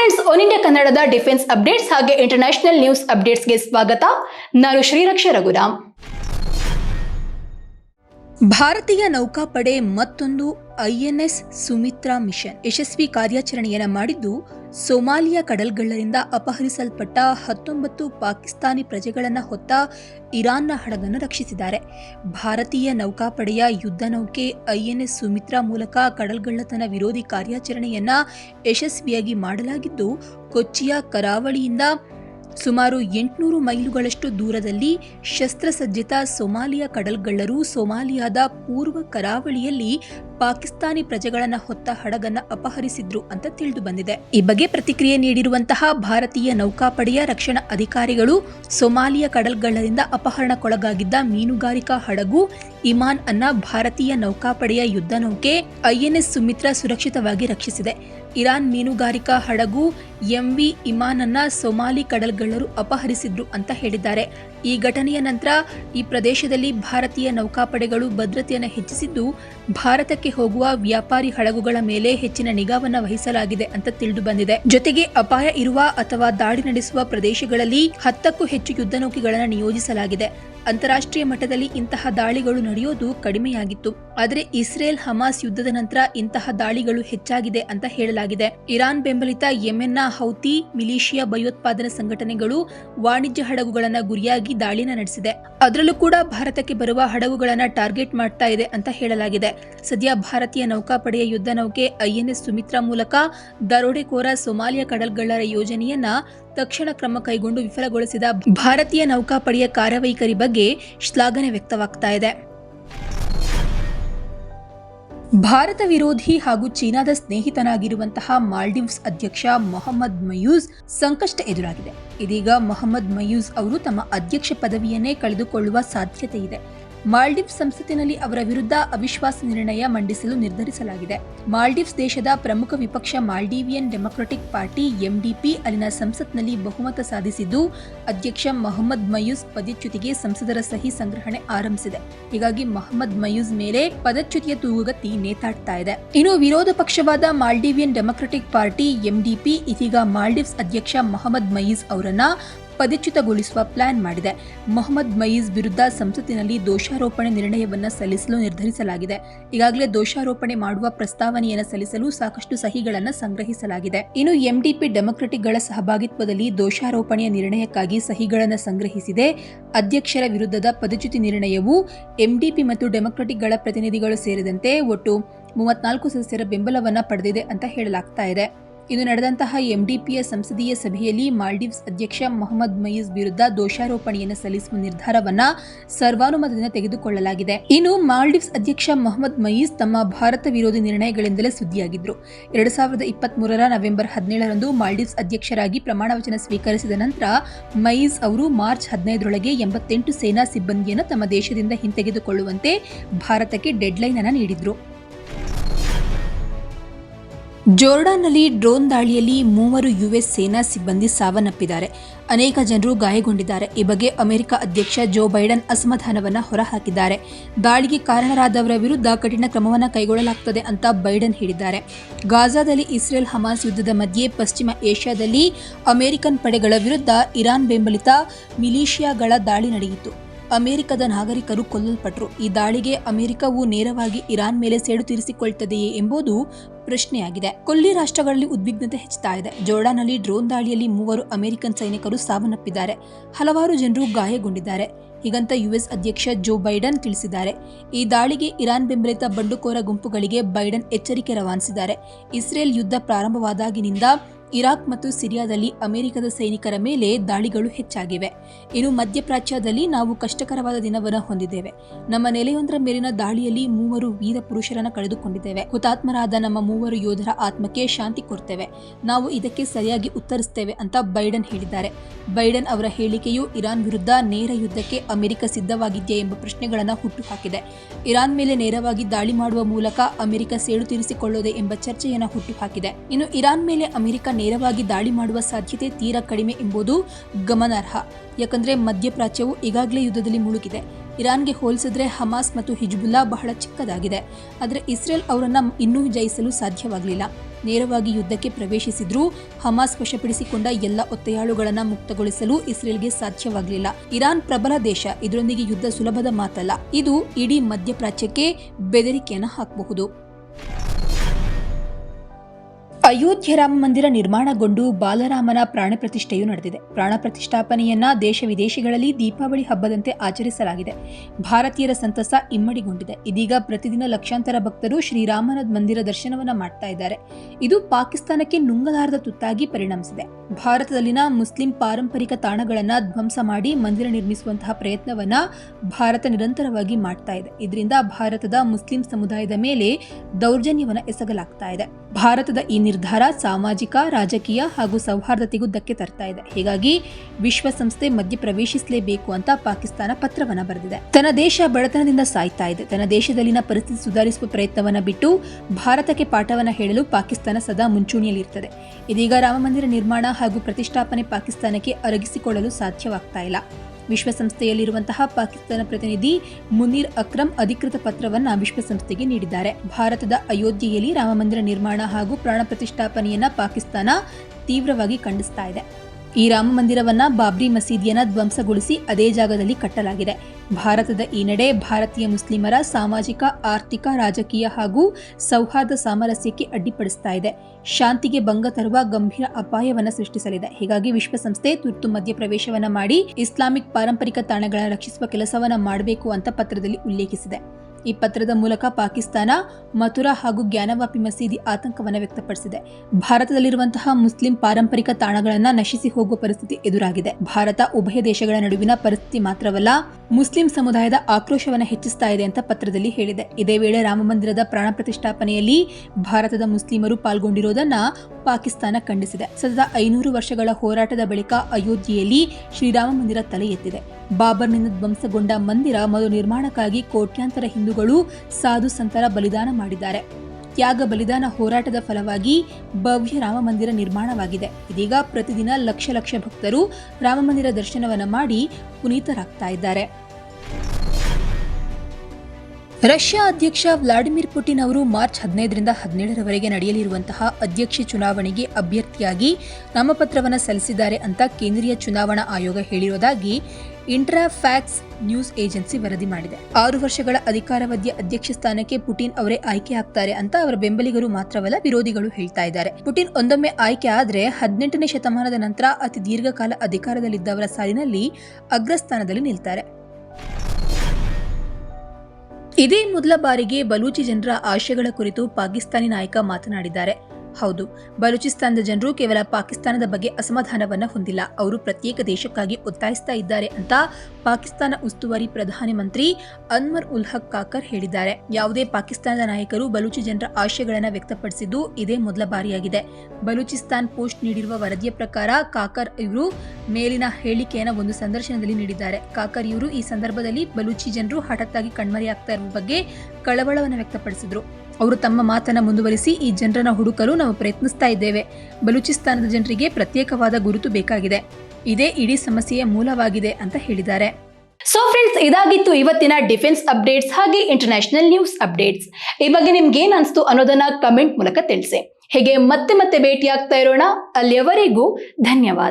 Friends one India ಕನ್ನಡದ defence updates ಹಾಗೆ international news ಅಪ್ಡೇಟ್ಸ್ಗೆ ಸ್ವಾಗತ. ನಾನು ಶ್ರೀರಕ್ಷ ರಘುರಾಮ್. ಭಾರತೀಯ ನೌಕಾಪಡೆ ಮತ್ತೊಂದು ಐಎನ್ಎಸ್ ಸುಮಿತ್ರಾ ಮಿಷನ್ ಯಶಸ್ವಿ ಕಾರ್ಯಾಚರಣೆಯನ್ನು ಮಾಡಿದ್ದು ಸೋಮಾಲಿಯಾ ಕಡಲ್ಗಳ್ಳರಿಂದ ಅಪಹರಿಸಲ್ಪಟ್ಟ ಹತ್ತೊಂಬತ್ತು ಪಾಕಿಸ್ತಾನಿ ಪ್ರಜೆಗಳನ್ನು ಹೊತ್ತ ಇರಾನ್ನ ಹಡಗನ್ನು ರಕ್ಷಿಸಿದ್ದಾರೆ. ಭಾರತೀಯ ನೌಕಾಪಡೆಯ ಯುದ್ಧ ನೌಕೆ ಐಎನ್ಎಸ್ ಸುಮಿತ್ರಾ ಮೂಲಕ ಕಡಲ್ಗಳ್ಳತನ ವಿರೋಧಿ ಕಾರ್ಯಾಚರಣೆಯನ್ನ ಯಶಸ್ವಿಯಾಗಿ ಮಾಡಲಾಗಿದ್ದು, ಕೊಚ್ಚಿಯ ಕರಾವಳಿಯಿಂದ ಸುಮಾರು ಎಂಟುನೂರು ಮೈಲುಗಳಷ್ಟು ದೂರದಲ್ಲಿ ಶಸ್ತ್ರಸಜ್ಜಿತ ಸೊಮಾಲಿಯಾ ಕಡಲ್ಗಳ್ಳರು ಸೊಮಾಲಿಯಾದ ಪೂರ್ವ ಕರಾವಳಿಯಲ್ಲಿ ಪಾಕಿಸ್ತಾನಿ ಪ್ರಜೆಗಳನ್ನ ಹೊತ್ತ ಹಡಗನ್ನ ಅಪಹರಿಸಿದ್ರು ಅಂತ ತಿಳಿದು ಬಂದಿದೆ. ಈ ಬಗ್ಗೆ ಪ್ರತಿಕ್ರಿಯೆ ನೀಡಿರುವಂತಹ ಭಾರತೀಯ ನೌಕಾಪಡೆಯ ರಕ್ಷಣಾ ಅಧಿಕಾರಿಗಳು ಸೊಮಾಲಿಯಾ ಕಡಲ್ಗಳ್ಳರಿಂದ ಅಪಹರಣಕ್ಕೊಳಗಾಗಿದ್ದ ಮೀನುಗಾರಿಕಾ ಹಡಗು ಇಮಾನ್ ಅನ್ನ ಭಾರತೀಯ ನೌಕಾಪಡೆಯ ಯುದ್ಧ ನೌಕೆ ಐಎನ್ಎಸ್ ಸುಮಿತ್ರಾ ಸುರಕ್ಷಿತವಾಗಿ ರಕ್ಷಿಸಿದೆ. ಇರಾನ್ ಮೀನುಗಾರಿಕಾ ಹಡಗು ಎಂವಿ ಇಮಾನನ್ನ ಸೊಮಾಲಿ ಕಡಲ್ಗಳ್ಳರು ಅಪಹರಿಸಿದ್ರು ಅಂತ ಹೇಳಿದ್ದಾರೆ. ಈ ಘಟನೆಯ ನಂತರ ಈ ಪ್ರದೇಶದಲ್ಲಿ ಭಾರತೀಯ ನೌಕಾಪಡೆಗಳು ಭದ್ರತೆಯನ್ನು ಹೆಚ್ಚಿಸಿದ್ದು, ಭಾರತಕ್ಕೆ ಹೋಗುವ ವ್ಯಾಪಾರಿ ಹಡಗುಗಳ ಮೇಲೆ ಹೆಚ್ಚಿನ ನಿಗಾವನ್ನು ವಹಿಸಲಾಗಿದೆ ಅಂತ ತಿಳಿದು ಬಂದಿದೆ. ಜೊತೆಗೆ ಅಪಾಯ ಇರುವ ಅಥವಾ ದಾಳಿ ನಡೆಸುವ ಪ್ರದೇಶಗಳಲ್ಲಿ ಹತ್ತಕ್ಕೂ ಹೆಚ್ಚು ಯುದ್ಧನೌಕೆಗಳನ್ನು ನಿಯೋಜಿಸಲಾಗಿದೆ. ಅಂತಾರಾಷ್ಟ್ರೀಯ ಮಟ್ಟದಲ್ಲಿ ಇಂತಹ ದಾಳಿಗಳು ನಡೆಯೋದು ಕಡಿಮೆಯಾಗಿತ್ತು. ಆದರೆ ಇಸ್ರೇಲ್ ಹಮಾಸ್ ಯುದ್ಧದ ನಂತರ ಇಂತಹ ದಾಳಿಗಳು ಹೆಚ್ಚಾಗಿದೆ ಅಂತ ಹೇಳಲಾಗಿದೆ. ಇರಾನ್ ಬೆಂಬಲಿತ ಯೆಮೆನ್ನ, ಹೌತಿ, ಮಿಲಿಷಿಯಾ ಭಯೋತ್ಪಾದನಾ ಸಂಘಟನೆಗಳು ವಾಣಿಜ್ಯ ಹಡಗುಗಳನ್ನ ಗುರಿಯಾಗಿ ದಾಳಿನ ನಡೆಸಿದೆ. ಅದರಲ್ಲೂ ಕೂಡ ಭಾರತಕ್ಕೆ ಬರುವ ಹಡಗುಗಳನ್ನ ಟಾರ್ಗೆಟ್ ಮಾಡ್ತಾ ಇದೆ ಅಂತ ಹೇಳಲಾಗಿದೆ. ಸದ್ಯ ಭಾರತೀಯ ನೌಕಾಪಡೆಯ ಯುದ್ಧ ನೌಕೆ ಐಎನ್ಎಸ್ ಸುಮಿತ್ರಾ ಮೂಲಕ ದರೋಡೆಕೋರ ಸೊಮಾಲಿಯಾ ಕಡಲ್ಗಳ್ಳರ ಯೋಜನೆಯನ್ನ ತಕ್ಷಣ ಕ್ರಮ ಕೈಗೊಂಡು ವಿಫಲಗೊಳಿಸಿದ ಭಾರತೀಯ ನೌಕಾಪಡೆಯ ಕಾರ್ಯವೈಖರಿ ಬಗ್ಗೆ ಶ್ಲಾಘನೆ ವ್ಯಕ್ತವಾಗ್ತಾ ಇದೆ. ಭಾರತ ವಿರೋಧಿ ಹಾಗೂ ಚೀನಾದ ಸ್ನೇಹಿತನಾಗಿರುವಂತಹ ಮಾಲ್ಡೀವ್ಸ್ ಅಧ್ಯಕ್ಷ ಮೊಹಮ್ಮದ್ ಮಯೂಸ್ ಸಂಕಷ್ಟ ಎದುರಾಗಿದೆ. ಇದೀಗ ಮೊಹಮ್ಮದ್ ಮಯೂಸ್ ಅವರು ತಮ್ಮ ಅಧ್ಯಕ್ಷ ಪದವಿಯನ್ನೇ ಕಳೆದುಕೊಳ್ಳುವ ಸಾಧ್ಯತೆ ಇದೆ. ಮಾಲ್ಡೀವ್ಸ್ ಸಂಸತ್ತಿನಲ್ಲಿ ಅವರ ವಿರುದ್ಧ ಅವಿಶ್ವಾಸ ನಿರ್ಣಯ ಮಂಡಿಸಲು ನಿರ್ಧರಿಸಲಾಗಿದೆ. ಮಾಲ್ಡೀವ್ಸ್ ದೇಶದ ಪ್ರಮುಖ ವಿಪಕ್ಷ ಮಾಲ್ಡೀವಿಯನ್ ಡೆಮೊಕ್ರೆಟಿಕ್ ಪಾರ್ಟಿ ಎಂಡಿಪಿ ಅಲ್ಲಿನ ಸಂಸತ್ನಲ್ಲಿ ಬಹುಮತ ಸಾಧಿಸಿದ್ದು, ಅಧ್ಯಕ್ಷ ಮೊಹಮ್ಮದ್ ಮಯೂಸ್ ಪದಚ್ಯುತಿಗೆ ಸಂಸದರ ಸಹಿ ಸಂಗ್ರಹಣೆ ಆರಂಭಿಸಿದೆ. ಹೀಗಾಗಿ ಮೊಹಮ್ಮದ್ ಮಯೂಸ್ ಮೇಲೆ ಪದಚ್ಯುತಿಯ ತೂಗುಗತಿ ನೇತಾಡ್ತಾ ಇದೆ. ಇನ್ನು ವಿರೋಧ ಪಕ್ಷವಾದ ಮಾಲ್ಡೀವಿಯನ್ ಡೆಮೊಕ್ರೆಟಿಕ್ ಪಾರ್ಟಿ ಎಂಡಿಪಿ ಇದೀಗ ಮಾಲ್ಡೀವ್ಸ್ ಅಧ್ಯಕ್ಷ ಮೊಹಮ್ಮದ್ ಮಯೀಸ್ ಅವರನ್ನ ಪದಚ್ಯುತಗೊಳಿಸುವ ಪ್ಲಾನ್ ಮಾಡಿದೆ. ಮೊಹಮ್ಮದ್ ಮಯೀಸ್ ವಿರುದ್ಧ ಸಂಸತ್ತಿನಲ್ಲಿ ದೋಷಾರೋಪಣೆ ನಿರ್ಣಯವನ್ನು ಸಲ್ಲಿಸಲು ನಿರ್ಧರಿಸಲಾಗಿದೆ. ಈಗಾಗಲೇ ದೋಷಾರೋಪಣೆ ಮಾಡುವ ಪ್ರಸ್ತಾವನೆಯನ್ನು ಸಲ್ಲಿಸಲು ಸಾಕಷ್ಟು ಸಹಿಗಳನ್ನು ಸಂಗ್ರಹಿಸಲಾಗಿದೆ. ಇನ್ನು ಎಂಡಿಪಿ ಡೆಮೊಕ್ರೆಟಿಕ್ಗಳ ಸಹಭಾಗಿತ್ವದಲ್ಲಿ ದೋಷಾರೋಪಣೆಯ ನಿರ್ಣಯಕ್ಕಾಗಿ ಸಹಿಗಳನ್ನು ಸಂಗ್ರಹಿಸಿದೆ. ಅಧ್ಯಕ್ಷರ ವಿರುದ್ಧದ ಪದಚ್ಯುತಿ ನಿರ್ಣಯವು ಎಂಡಿಪಿ ಮತ್ತು ಡೆಮೊಕ್ರೆಟಿಕ್ಗಳ ಪ್ರತಿನಿಧಿಗಳು ಸೇರಿದಂತೆ ಒಟ್ಟು ಮೂವತ್ನಾಲ್ಕು ಸದಸ್ಯರ ಬೆಂಬಲವನ್ನು ಪಡೆದಿದೆ ಅಂತ ಹೇಳಲಾಗ್ತಾ ಇದೆ. ಇಂದು ನಡೆದಂತಹ ಎಂಡಿಪಿಯ ಸಂಸದೀಯ ಸಭೆಯಲ್ಲಿ ಮಾಲ್ಡೀವ್ಸ್ ಅಧ್ಯಕ್ಷ ಮೊಹಮ್ಮದ್ ಮಯೀಸ್ ವಿರುದ್ಧ ದೋಷಾರೋಪಣೆಯನ್ನು ಸಲ್ಲಿಸುವ ನಿರ್ಧಾರವನ್ನು ಸರ್ವಾನುಮತದಿಂದ ತೆಗೆದುಕೊಳ್ಳಲಾಗಿದೆ. ಇನ್ನು ಮಾಲ್ಡೀವ್ಸ್ ಅಧ್ಯಕ್ಷ ಮೊಹಮ್ಮದ್ ಮಯೀಸ್ ತಮ್ಮ ಭಾರತ ವಿರೋಧಿ ನಿರ್ಣಯಗಳಿಂದಲೇ ಸುದ್ದಿಯಾಗಿದ್ದರು ಎರಡು ಸಾವಿರದ ಇಪ್ಪತ್ತ್ ಮೂರರ ನವೆಂಬರ್ ಹದಿನೇಳರಂದು ಮಾಲ್ಡೀವ್ಸ್ ಅಧ್ಯಕ್ಷರಾಗಿ ಪ್ರಮಾಣವಚನ ಸ್ವೀಕರಿಸಿದ ನಂತರ ಮಯೀಸ್ ಅವರು ಮಾರ್ಚ್ ಹದಿನೈದರೊಳಗೆ ಎಂಬತ್ತೆಂಟು ಸೇನಾ ಸಿಬ್ಬಂದಿಯನ್ನು ತಮ್ಮ ದೇಶದಿಂದ ಹಿಂತೆಗೆದುಕೊಳ್ಳುವಂತೆ ಭಾರತಕ್ಕೆ ಡೆಡ್ಲೈನ್ ಅನ್ನು ನೀಡಿದ್ರು. ಜೋರ್ಡಾನ್ನಲ್ಲಿ ಡ್ರೋನ್ ದಾಳಿಯಲ್ಲಿ ಮೂವರು ಯುಎಸ್ ಸೇನಾ ಸಿಬ್ಬಂದಿ ಸಾವನ್ನಪ್ಪಿದ್ದಾರೆ. ಅನೇಕ ಜನರು ಗಾಯಗೊಂಡಿದ್ದಾರೆ. ಈ ಬಗ್ಗೆ ಅಮೆರಿಕ ಅಧ್ಯಕ್ಷ ಜೋ ಬೈಡನ್ ಅಸಮಾಧಾನವನ್ನು ಹೊರಹಾಕಿದ್ದಾರೆ. ದಾಳಿಗೆ ಕಾರಣರಾದವರ ವಿರುದ್ಧ ಕಠಿಣ ಕ್ರಮವನ್ನು ಕೈಗೊಳ್ಳಲಾಗುತ್ತದೆ ಅಂತ ಬೈಡನ್ ಹೇಳಿದ್ದಾರೆ. ಗಾಜಾದಲ್ಲಿ ಇಸ್ರೇಲ್ ಹಮಾಸ್ ಯುದ್ಧದ ಮಧ್ಯೆ ಪಶ್ಚಿಮ ಏಷ್ಯಾದಲ್ಲಿ ಅಮೆರಿಕನ್ ಪಡೆಗಳ ವಿರುದ್ಧ ಇರಾನ್ ಬೆಂಬಲಿತ ಮಿಲಿಷಿಯಾಗಳ ದಾಳಿ ನಡೆಯಿತು. ಅಮೆರಿಕದ ನಾಗರಿಕರು ಕೊಲ್ಲಲ್ಪಟ್ಟರು ಈ ದಾಳಿಗೆ ಅಮೆರಿಕವು ನೇರವಾಗಿ ಇರಾನ್ ಮೇಲೆ ಸೇಡು ತೀರಿಸಿಕೊಳ್ತದೆಯೇ ಎಂಬುದು ಪ್ರಶ್ನೆಯಾಗಿದೆ. ಕೊಲ್ಲಿ ರಾಷ್ಟ್ರಗಳಲ್ಲಿ ಉದ್ವಿಗ್ನತೆ ಹೆಚ್ಚುತ್ತಾ ಇದೆ. ಜೋರ್ಡಾನ್ನಲ್ಲಿ ಡ್ರೋನ್ ದಾಳಿಯಲ್ಲಿ ಮೂವರು ಅಮೆರಿಕನ್ ಸೈನಿಕರು ಸಾವನ್ನಪ್ಪಿದ್ದಾರೆ. ಹಲವಾರು ಜನರು ಗಾಯಗೊಂಡಿದ್ದಾರೆ. ಹೀಗಂತ ಯುಎಸ್ ಅಧ್ಯಕ್ಷ ಜೋ ಬೈಡನ್ ತಿಳಿಸಿದ್ದಾರೆ. ಈ ದಾಳಿಗೆ ಇರಾನ್ ಬೆಂಬಲಿತ ಬಂಡುಕೋರ ಗುಂಪುಗಳಿಗೆ ಬೈಡನ್ ಎಚ್ಚರಿಕೆ ರವಾನಿಸಿದ್ದಾರೆ. ಇಸ್ರೇಲ್ ಯುದ್ಧ ಪ್ರಾರಂಭವಾದಾಗಿನಿಂದ ಇರಾಕ್ ಮತ್ತು ಸಿರಿಯಾದಲ್ಲಿ ಅಮೆರಿಕದ ಸೈನಿಕರ ಮೇಲೆ ದಾಳಿಗಳು ಹೆಚ್ಚಾಗಿವೆ. ಇನ್ನು ಮಧ್ಯಪ್ರಾಚ್ಯದಲ್ಲಿ ನಾವು ಕಷ್ಟಕರವಾದ ದಿನವನ್ನು ಹೊಂದಿದ್ದೇವೆ. ನಮ್ಮ ನೆಲೆಯೊಂದರ ಮೇಲಿನ ದಾಳಿಯಲ್ಲಿ ಮೂವರು ವೀರ ಪುರುಷರನ್ನು ಕಳೆದುಕೊಂಡಿದ್ದೇವೆ. ಹುತಾತ್ಮರಾದ ನಮ್ಮ ಮೂವರು ಯೋಧರ ಆತ್ಮಕ್ಕೆ ಶಾಂತಿ ಕೊಡ್ತೇವೆ. ನಾವು ಇದಕ್ಕೆ ಸರಿಯಾಗಿ ಉತ್ತರಿಸುತ್ತೇವೆ ಅಂತ ಬೈಡನ್ ಹೇಳಿದ್ದಾರೆ. ಬೈಡನ್ ಅವರ ಹೇಳಿಕೆಯು ಇರಾನ್ ವಿರುದ್ಧ ನೇರ ಯುದ್ಧಕ್ಕೆ ಅಮೆರಿಕ ಸಿದ್ಧವಾಗಿದೆಯೇ ಎಂಬ ಪ್ರಶ್ನೆಗಳನ್ನು ಹುಟ್ಟುಹಾಕಿದೆ. ಇರಾನ್ ಮೇಲೆ ನೇರವಾಗಿ ದಾಳಿ ಮಾಡುವ ಮೂಲಕ ಅಮೆರಿಕ ಸೇಡು ತೀರಿಸಿಕೊಳ್ಳೋದೆ ಎಂಬ ಚರ್ಚೆಯನ್ನು ಹುಟ್ಟುಹಾಕಿದೆ. ಇನ್ನು ಇರಾನ್ ಮೇಲೆ ಅಮೆರಿಕ ನೇರವಾಗಿ ದಾಳಿ ಮಾಡುವ ಸಾಧ್ಯತೆ ತೀರಾ ಕಡಿಮೆ ಎಂಬುದು ಗಮನಾರ್ಹ. ಯಾಕಂದ್ರೆ ಮಧ್ಯಪ್ರಾಚ್ಯವು ಈಗಾಗಲೇ ಯುದ್ಧದಲ್ಲಿ ಮುಳುಗಿದೆ. ಇರಾನ್ಗೆ ಹೋಲಿಸಿದ್ರೆ ಹಮಾಸ್ ಮತ್ತು ಹಿಜ್ಬುಲ್ಲಾ ಬಹಳ ಚಿಕ್ಕದಾಗಿದೆ. ಆದರೆ ಇಸ್ರೇಲ್ ಅವರನ್ನ ಇನ್ನೂ ಜಯಿಸಲು ಸಾಧ್ಯವಾಗಲಿಲ್ಲ. ನೇರವಾಗಿ ಯುದ್ಧಕ್ಕೆ ಪ್ರವೇಶಿಸಿದ್ರೂ ಹಮಾಸ್ ವಶಪಡಿಸಿಕೊಂಡ ಎಲ್ಲ ಒತ್ತೆಯಾಳುಗಳನ್ನು ಮುಕ್ತಗೊಳಿಸಲು ಇಸ್ರೇಲ್ಗೆ ಸಾಧ್ಯವಾಗಲಿಲ್ಲ. ಇರಾನ್ ಪ್ರಬಲ ದೇಶ, ಇದರೊಂದಿಗೆ ಯುದ್ಧ ಸುಲಭದ ಮಾತಲ್ಲ. ಇದು ಇಡೀ ಮಧ್ಯಪ್ರಾಚ್ಯಕ್ಕೆ ಬೆದರಿಕೆಯನ್ನು ಹಾಕಬಹುದು. ಅಯೋಧ್ಯೆ ರಾಮ ಮಂದಿರ ನಿರ್ಮಾಣಗೊಂಡು ಬಾಲರಾಮನ ಪ್ರಾಣ ಪ್ರತಿಷ್ಠೆಯು ನಡೆದಿದೆ. ಪ್ರಾಣ ಪ್ರತಿಷ್ಠಾಪನೆಯನ್ನ ದೇಶ ವಿದೇಶಗಳಲ್ಲಿ ದೀಪಾವಳಿ ಹಬ್ಬದಂತೆ ಆಚರಿಸಲಾಗಿದೆ. ಭಾರತೀಯರ ಸಂತಸ ಇಮ್ಮಡಿಗೊಂಡಿದೆ. ಇದೀಗ ಪ್ರತಿದಿನ ಲಕ್ಷಾಂತರ ಭಕ್ತರು ಶ್ರೀರಾಮನ ಮಂದಿರ ದರ್ಶನವನ್ನ ಮಾಡ್ತಾ ಇದ್ದಾರೆ. ಇದು ಪಾಕಿಸ್ತಾನಕ್ಕೆ ನುಂಗಲಾರದ ತುತ್ತಾಗಿ ಪರಿಣಮಿಸಿದೆ. ಭಾರತದಲ್ಲಿನ ಮುಸ್ಲಿಂ ಪಾರಂಪರಿಕ ತಾಣಗಳನ್ನ ಧ್ವಂಸ ಮಾಡಿ ಮಂದಿರ ನಿರ್ಮಿಸುವಂತಹ ಪ್ರಯತ್ನವನ್ನ ಭಾರತ ನಿರಂತರವಾಗಿ ಮಾಡ್ತಾ ಇದೆ. ಇದರಿಂದ ಭಾರತದ ಮುಸ್ಲಿಂ ಸಮುದಾಯದ ಮೇಲೆ ದೌರ್ಜನ್ಯವನ್ನ ಎಸಗಲಾಗ್ತಾ ಇದೆ. ಭಾರತದ ಈ ಸಾಮಾಜಿಕ, ರಾಜಕೀಯ ಹಾಗೂ ಸೌಹಾರ್ದತೆಗೂ ಧಕ್ಕೆ ತರ್ತಾ ಇದೆ. ಹೀಗಾಗಿ ವಿಶ್ವಸಂಸ್ಥೆ ಮಧ್ಯ ಪ್ರವೇಶಿಸಲೇಬೇಕು ಅಂತ ಪಾಕಿಸ್ತಾನ ಪತ್ರವನ್ನ ಬರೆದಿದೆ. ತನ್ನ ದೇಶ ಬಡತನದಿಂದ ಸಾಯ್ತಾ ಇದೆ. ತನ್ನ ದೇಶದಲ್ಲಿನ ಪರಿಸ್ಥಿತಿ ಸುಧಾರಿಸುವ ಪ್ರಯತ್ನವನ್ನ ಬಿಟ್ಟು ಭಾರತಕ್ಕೆ ಪಾಠವನ್ನ ಹೇಳಲು ಪಾಕಿಸ್ತಾನ ಸದಾ ಮುಂಚೂಣಿಯಲ್ಲಿರ್ತದೆ. ಇದೀಗ ರಾಮಮಂದಿರ ನಿರ್ಮಾಣ ಹಾಗೂ ಪ್ರತಿಷ್ಠಾಪನೆ ಪಾಕಿಸ್ತಾನಕ್ಕೆ ಅರಗಿಸಿಕೊಳ್ಳಲು ಸಾಧ್ಯವಾಗ್ತಾ ಇಲ್ಲ. ವಿಶ್ವಸಂಸ್ಥೆಯಲ್ಲಿರುವಂತಹ ಪಾಕಿಸ್ತಾನ ಪ್ರತಿನಿಧಿ ಮುನೀರ್ ಅಕ್ರಮ್ ಅಧಿಕೃತ ಪತ್ರವನ್ನ ವಿಶ್ವಸಂಸ್ಥೆಗೆ ನೀಡಿದ್ದಾರೆ. ಭಾರತದ ಅಯೋಧ್ಯೆಯಲ್ಲಿ ರಾಮಮಂದಿರ ನಿರ್ಮಾಣ ಹಾಗೂ ಪ್ರಾಣ ಪ್ರತಿಷ್ಠಾಪನೆಯನ್ನ ಪಾಕಿಸ್ತಾನ ತೀವ್ರವಾಗಿ ಖಂಡಿಸ್ತಾ ಇದೆ. ಈ ರಾಮ ಮಂದಿರವನ್ನ ಬಾಬ್ರಿ ಮಸೀದಿಯನ್ನ ಧ್ವಂಸಗೊಳಿಸಿ ಅದೇ ಜಾಗದಲ್ಲಿ ಕಟ್ಟಲಾಗಿದೆ. ಭಾರತದ ಈ ನಡೆ ಭಾರತೀಯ ಮುಸ್ಲಿಮರ ಸಾಮಾಜಿಕ, ಆರ್ಥಿಕ, ರಾಜಕೀಯ ಹಾಗೂ ಸೌಹಾರ್ದ ಸಾಮರಸ್ಯಕ್ಕೆ ಅಡ್ಡಿಪಡಿಸ್ತಾ ಇದೆ. ಶಾಂತಿಗೆ ಭಂಗ ತರುವ ಗಂಭೀರ ಅಪಾಯವನ್ನ ಸೃಷ್ಟಿಸಲಿದೆ. ಹೀಗಾಗಿ ವಿಶ್ವಸಂಸ್ಥೆ ತುರ್ತು ಮಧ್ಯಪ್ರವೇಶವನ್ನ ಮಾಡಿ ಇಸ್ಲಾಮಿಕ್ ಪಾರಂಪರಿಕ ತಾಣಗಳನ್ನು ರಕ್ಷಿಸುವ ಕೆಲಸವನ್ನ ಮಾಡಬೇಕು ಅಂತ ಪತ್ರದಲ್ಲಿ ಉಲ್ಲೇಖಿಸಿದೆ. ಈ ಪತ್ರದ ಮೂಲಕ ಪಾಕಿಸ್ತಾನ ಮಥುರಾ ಹಾಗೂ ಜ್ಞಾನವಾಪಿ ಮಸೀದಿ ಆತಂಕವನ್ನು ವ್ಯಕ್ತಪಡಿಸಿದೆ. ಭಾರತದಲ್ಲಿರುವಂತಹ ಮುಸ್ಲಿಂ ಪಾರಂಪರಿಕ ತಾಣಗಳನ್ನು ನಶಿಸಿ ಹೋಗುವ ಪರಿಸ್ಥಿತಿ ಎದುರಾಗಿದೆ. ಭಾರತ ಉಭಯ ದೇಶಗಳ ನಡುವಿನ ಪರಿಸ್ಥಿತಿ ಮಾತ್ರವಲ್ಲ, ಮುಸ್ಲಿಂ ಸಮುದಾಯದ ಆಕ್ರೋಶವನ್ನು ಹೆಚ್ಚಿಸ್ತಾ ಇದೆ ಅಂತ ಪತ್ರದಲ್ಲಿ ಹೇಳಿದೆ. ಇದೇ ವೇಳೆ ರಾಮಮಂದಿರದ ಪ್ರಾಣ ಪ್ರತಿಷ್ಠಾಪನೆಯಲ್ಲಿ ಭಾರತದ ಮುಸ್ಲಿಮರು ಪಾಲ್ಗೊಂಡಿರೋದನ್ನ ಪಾಕಿಸ್ತಾನ ಖಂಡಿಸಿದೆ. ಸತತ ಐನೂರು ವರ್ಷಗಳ ಹೋರಾಟದ ಬಳಿಕ ಅಯೋಧ್ಯೆಯಲ್ಲಿ ಶ್ರೀರಾಮ ಮಂದಿರ ತಲೆ ಎತ್ತಿದೆ. ಬಾಬರ್ನಿಂದ ಧ್ವಂಸಗೊಂಡ ಮಂದಿರ ಮರು ನಿರ್ಮಾಣಕ್ಕಾಗಿ ಕೋಟ್ಯಾಂತರ ಹಿಂದೂಗಳು ಸಾಧು ಸಂತರ ಬಲಿದಾನ ಮಾಡಿದ್ದಾರೆ. ತ್ಯಾಗ ಬಲಿದಾನ ಹೋರಾಟದ ಫಲವಾಗಿ ಭವ್ಯ ರಾಮ ಮಂದಿರ ನಿರ್ಮಾಣವಾಗಿದೆ. ಇದೀಗ ಪ್ರತಿದಿನ ಲಕ್ಷ ಲಕ್ಷ ಭಕ್ತರು ರಾಮಮಂದಿರ ದರ್ಶನವನ್ನು ಮಾಡಿ ಪುನೀತರಾಗ್ತಾ ಇದ್ದಾರೆ. ರಷ್ಯಾ ಅಧ್ಯಕ್ಷ ವ್ಲಾಡಿಮಿರ್ ಪುಟಿನ್ ಅವರು ಮಾರ್ಚ್ ಹದಿನೈದರಿಂದ ಹದಿನೇಳರವರೆಗೆ ನಡೆಯಲಿರುವಂತಹ ಅಧ್ಯಕ್ಷ ಚುನಾವಣೆಗೆ ಅಭ್ಯರ್ಥಿಯಾಗಿ ನಾಮಪತ್ರವನ್ನು ಸಲ್ಲಿಸಿದ್ದಾರೆ ಅಂತ ಕೇಂದ್ರೀಯ ಚುನಾವಣಾ ಆಯೋಗ ಹೇಳಿರುವುದಾಗಿ ಇಂಟ್ರಾಫ್ಯಾಕ್ಸ್ ನ್ಯೂಸ್ ಏಜೆನ್ಸಿ ವರದಿ ಮಾಡಿದೆ. ಆರು ವರ್ಷಗಳ ಅಧಿಕಾರಾವಧಿಯ ಅಧ್ಯಕ್ಷ ಸ್ಥಾನಕ್ಕೆ ಪುಟಿನ್ ಅವರೇ ಆಯ್ಕೆ ಆಗ್ತಾರೆ ಅಂತ ಅವರ ಬೆಂಬಲಿಗರು ಮಾತ್ರವಲ್ಲ ವಿರೋಧಿಗಳು ಹೇಳ್ತಾ ಇದ್ದಾರೆ. ಪುಟಿನ್ ಒಂದೊಮ್ಮೆ ಆಯ್ಕೆ ಆದರೆ ಹದಿನೆಂಟನೇ ಶತಮಾನದ ನಂತರ ಅತಿ ದೀರ್ಘಕಾಲ ಅಧಿಕಾರದಲ್ಲಿದ್ದವರ ಸಾಲಿನಲ್ಲಿ ಅಗ್ರಸ್ಥಾನದಲ್ಲಿ ನಿಲ್ತಾರೆ. ಇದೇ ಮೊದಲ ಬಾರಿಗೆ ಬಲೂಚಿ ಜನರ ಆಶಯಗಳ ಕುರಿತು ಪಾಕಿಸ್ತಾನಿ ನಾಯಕ ಮಾತನಾಡಿದ್ದಾರೆ. ಹೌದು, ಬಲೂಚಿಸ್ತಾನದ ಜನರು ಕೇವಲ ಪಾಕಿಸ್ತಾನದ ಬಗ್ಗೆ ಅಸಮಾಧಾನವನ್ನ ಹೊಂದಿಲ್ಲ. ಅವರು ಪ್ರತ್ಯೇಕ ದೇಶಕ್ಕಾಗಿ ಒತ್ತಾಯಿಸ್ತಾ ಇದ್ದಾರೆ ಅಂತ ಪಾಕಿಸ್ತಾನ ಉಸ್ತುವಾರಿ ಪ್ರಧಾನಿ ಮಂತ್ರಿ ಅನ್ವರ್ ಉಲ್ ಹಕ್ ಕಾಕರ್ ಹೇಳಿದ್ದಾರೆ. ಯಾವುದೇ ಪಾಕಿಸ್ತಾನದ ನಾಯಕರು ಬಲೂಚಿ ಜನರ ಆಶಯಗಳನ್ನು ವ್ಯಕ್ತಪಡಿಸಿದ್ದು ಇದೇ ಮೊದಲ ಬಾರಿಯಾಗಿದೆ. ಬಲೂಚಿಸ್ತಾನ್ ಪೋಸ್ಟ್ ನೀಡಿರುವ ವರದಿಯ ಪ್ರಕಾರ ಕಾಕರ್ ಇವರು ಮೇಲಿನ ಹೇಳಿಕೆಯನ್ನು ಒಂದು ಸಂದರ್ಶನದಲ್ಲಿ ನೀಡಿದ್ದಾರೆ. ಕಾಕರ್ ಇವರು ಈ ಸಂದರ್ಭದಲ್ಲಿ ಬಲೂಚಿ ಜನರು ಹಠಾತ್ತಾಗಿ ಕಣ್ಮರೆಯಾಗ್ತಾ ಇರುವ ಬಗ್ಗೆ ಕಳವಳವನ್ನು ವ್ಯಕ್ತಪಡಿಸಿದ್ರು. ಅವರು ತಮ್ಮ ಮಾತನ್ನು ಮುಂದುವರಿಸಿ ಈ ಜನರನ್ನ ಹುಡುಕಲು ನಾವು ಪ್ರಯತ್ನಿಸ್ತಾ ಇದ್ದೇವೆ. ಬಲೂಚಿಸ್ತಾನದ ಜನರಿಗೆ ಪ್ರತ್ಯೇಕವಾದ ಗುರುತು ಬೇಕಾಗಿದೆ. ಇದೇ ಇಡೀ ಸಮಸ್ಯೆಯ ಮೂಲವಾಗಿದೆ ಅಂತ ಹೇಳಿದ್ದಾರೆ. ಸೊ ಫ್ರೆಂಡ್ಸ್ ಇದಾಗಿತ್ತು ಇವತ್ತಿನ ಡಿಫೆನ್ಸ್ ಅಪ್ಡೇಟ್ಸ್ ಹಾಗೆ ಇಂಟರ್ನ್ಯಾಷನಲ್ ನ್ಯೂಸ್ ಅಪ್ಡೇಟ್ಸ್. ಈ ಬಗ್ಗೆ ನಿಮ್ಗೆ ಏನ್ ಅನಿಸ್ತು ಅನ್ನೋದನ್ನ ಕಮೆಂಟ್ ಮೂಲಕ ತಿಳಿಸಿ. ಹೇಗೆ ಮತ್ತೆ ಮತ್ತೆ ಭೇಟಿ ಆಗ್ತಾ ಇರೋಣ. ಅಲ್ಲಿಯವರೆಗೂ ಧನ್ಯವಾದ.